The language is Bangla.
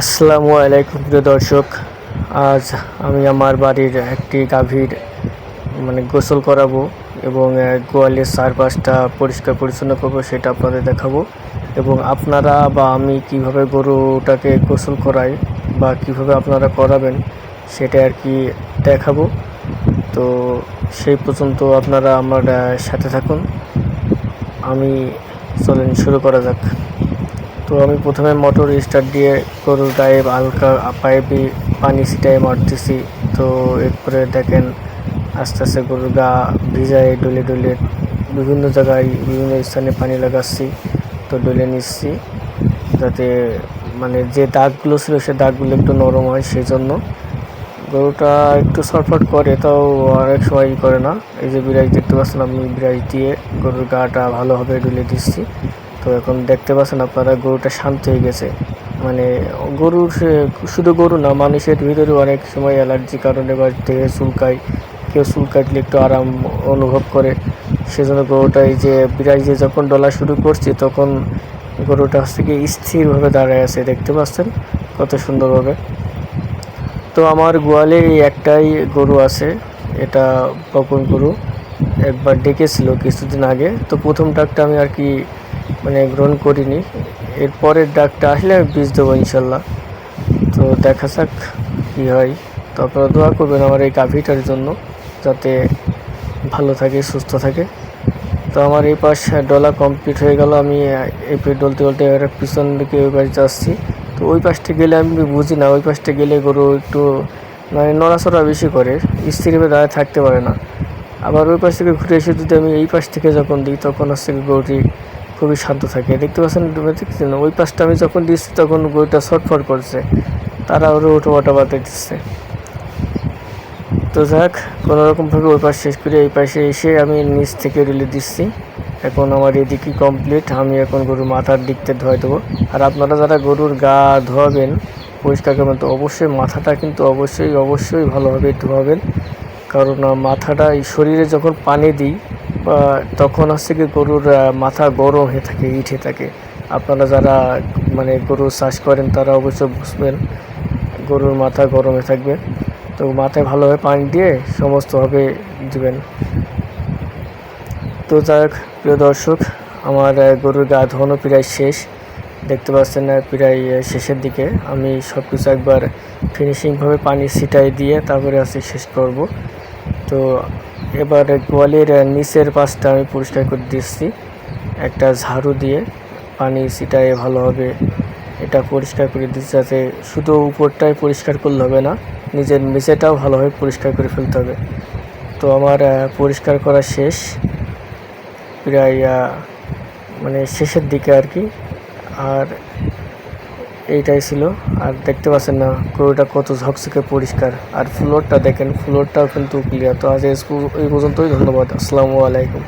আসসালামু আলাইকুম প্রিয় দর্শক। আজ আমি আমার বাড়ির একটি গাভীর মানে গোসল করাবো এবং গোয়ালের চারপাশটা পরিষ্কার পরিচ্ছন্ন করব সেটা আপনাদের দেখাবো। এবং আপনারা বা আমি কীভাবে গরুটাকে গোসল করাই বা কীভাবে আপনারা করাবেন সেটা আর কি দেখাবো। তো সেই পর্যন্ত আপনারা আমার সাথে থাকুন। আমি চলেন শুরু করা যাক। তো আমি প্রথমে মোটর স্টার্ট দিয়ে গরুর গায়ে হালকা পাইপে পানি ছিটাই মারতেছি। তো এরপরে দেখেন আস্তে আস্তে গরুর গা ভিজায় ডলে ডলে বিভিন্ন জায়গায় বিভিন্ন স্থানে পানি লাগাচ্ছি, তো ডলে নিচ্ছি যাতে মানে যে দাগগুলো ছিল সে দাগগুলো একটু নরম হয় সেই জন্য গরুটা একটু ছটফট করে, তাও অনেক সময় করে না। এই যে বিরাজ দেখতে পাচ্ছেন, আমি বিরাজ দিয়ে গরুর গাটা ভালোভাবে ডুলে দিচ্ছি। তো এখন দেখতে পাচ্ছেন আপনারা গরুটা শান্ত হয়ে গেছে। মানে গরুর শুধু গরু না, মানুষের ভিতরে অনেক সময় অ্যালার্জি কারণে বা দেহে চুলকায় কেউ চুল কাটলে একটু আরাম অনুভব করে। সেজন্য গরুটা এই যে বিরাজ দিয়ে যখন ডলা শুরু করছি, তখন গরুটা হচ্ছে কি স্থিরভাবে দাঁড়ায় আছে, দেখতে পাচ্ছেন কত সুন্দরভাবে। তো আমার গোয়ালে একটাই গরু আছে, এটা বকন গরু, একবার ডেকেছিল কিছুদিন আগে। তো প্রথম ডাকটা আমি আর কি মানে গ্রহণ করিনি। এরপরের ডাকটা আসলে আমি বীজ দেবো ইনশাল্লাহ। তো দেখা যাক কী হয়। তো আপনারা দোয়া করবেন আমার এই গাভীটার জন্য, যাতে ভালো থাকে, সুস্থ থাকে। তো আমার এই পাশ ডলা কমপ্লিট হয়ে গেল। আমি এই ডলতে ডলতে এবার পিছন দিকে ওই পাশে যাচ্ছি। তো ওই পাশটা গেলে আমি বুঝি না, ওই পাশটা গেলে গরু একটু মানে নড়াচড়া বেশি করে স্থিরভাবে দাঁড়িয়ে থাকতে পারে না। আবার ওই পাশ থেকে ঘুরে এসে যদি আমি এই পাশ থেকে যখন দিই, তখন হচ্ছে গরুটি খুবই শান্ত থাকে। দেখতে পাচ্ছেন দেখছেন ওই পাশটা আমি যখন দিচ্ছি তখন গরুটা ছটফট করছে। তারা ওরও ওটো বাটা বাতে দিচ্ছে। তো যাক, কোনোরকমভাবে ওই পাশ শেষ করে এই পাশে এসে আমি নিচ থেকে রিলে দিচ্ছি। এখন আমার এদিকে কমপ্লিট আমি এখন গরুর মাথার দিকতে ধোয়া দেবো। আর আপনারা যারা গরুর গা ধোয়াবেন, পরিষ্কার করবেন, তো অবশ্যই মাথাটা কিন্তু অবশ্যই অবশ্যই ভালোভাবে ধোয়াবেন। কারণ মাথাটা এই শরীরে যখন পানি দিই তখন হচ্ছে কি গরুর মাথা গরম হয়ে থাকে, ইট হয়ে থাকে। আপনারা যারা মানে গরু চাষ করেন, তারা অবশ্যই বুঝবেন, গরুর মাথা গরমে থাকবে। তো মাথায় ভালোভাবে পানি দিয়ে সমস্তভাবে দিবেন। তো যাক প্রিয় দর্শক, আমার গরুর গা ধোয়ানো প্রায় শেষ। দেখতে পাচ্ছেন না প্রায় শেষের দিকে। আমি সব কিছু একবার ফিনিশিংভাবে পানি ছিটাই দিয়ে তারপরে আজকে শেষ করব। তো এবার গোয়ালের নিচের পাশটা আমি পরিষ্কার করে দিচ্ছি। একটা ঝাড়ু দিয়ে পানি ছিটাই ভালোভাবে এটা পরিষ্কার করে দিচ্ছি যাতে শুধু উপরটাই পরিষ্কার করলে হবে না, নিজের নিচেটাও ভালোভাবে পরিষ্কার করে ফেলতে হবে। তো আমার পরিষ্কার করা শেষ। প্রায় মানে শেষের দিকে আর কি। আর এইটাই ছিল। আর দেখতে পাচ্ছেন না, গরুটা কত ঝকঝকে পরিষ্কার। আর ফ্লোরটা দেখেন ফ্লোরটাও কিন্তু ক্লিয়ার তো আজ এই পর্যন্তই, ধন্যবাদ। আসসালামু আলাইকুম।